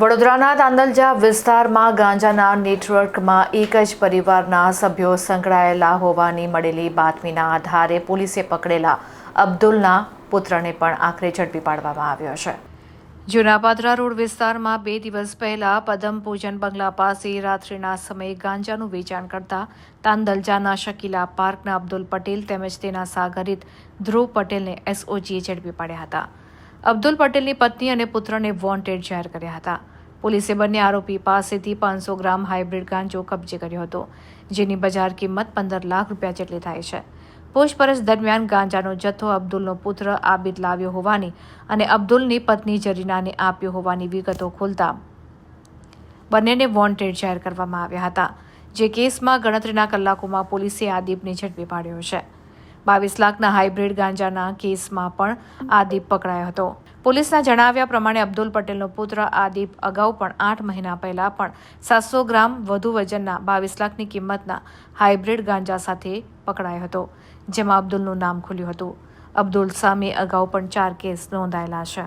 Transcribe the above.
વડોદરાના તાંદલજા વિસ્તારમાં ગાંજાના નેટવર્કમાં એક જ પરિવારના સભ્યો સંકળાયેલા હોવાની મળેલી બાતમીના આધારે પોલીસે પકડેલા અબ્દુલના પુત્રને પણ આખરે ઝડપી પાડવામાં આવ્યો છે. જુનાપાદરા રોડ વિસ્તારમાં બે દિવસ પહેલા પદમ પૂજન બંગલા પાસે રાત્રિના સમયે ગાંજાનું વેચાણ કરતા તાંદલજાના શકીલા પાર્કના અબ્દુલ પટેલ તેમજ તેના સાગરિત ધ્રુવ પટેલને એસઓજીએ ઝડપી પાડ્યા હતા. અબ્દુલ પટેલની પત્ની અને પુત્રને વોન્ટેડ જાહેર કર્યા હતા. પોલીસે બંને આરોપી પાસેથી પાંચસો ગ્રામ હાઇબ્રિડ ગાંજો કબજે કર્યો હતો, જેની બજાર કિંમત પંદર લાખ રૂપિયા જેટલી થાય છે. પૂછપરછ દરમિયાન ગાંજાનો જથ્થો અબ્દુલનો પુત્ર આબિદ લાવ્યો હોવાની અને અબ્દુલની પત્ની જરીનાને આપ્યો હોવાની વિગતો ખોલતા બંનેને વોન્ટેડ જાહેર કરવામાં આવ્યા હતા, જે કેસમાં ગણતરીના કલાકોમાં પોલીસે આદિપને ઝડપી પાડ્યો છે. બાવીસ લાખના હાઇબ્રિડ ગાંજાના કેસમાં પણ આદિપ પકડાયો હતો. પોલીસના જણાવ્યા પ્રમાણે અબ્દુલ પટેલનો પુત્ર આદિપ અગાઉ પણ આઠ મહિના પહેલા પણ સાતસો ગ્રામ વધુ વજનના બાવીસ લાખની કિંમતના હાઇબ્રિડ ગાંજા સાથે પકડાયો હતો, જેમાં અબ્દુલનું નામ ખુલ્યું હતું. અબ્દુલ સામે અગાઉ પણ ચાર કેસ નોંધાયેલા છે.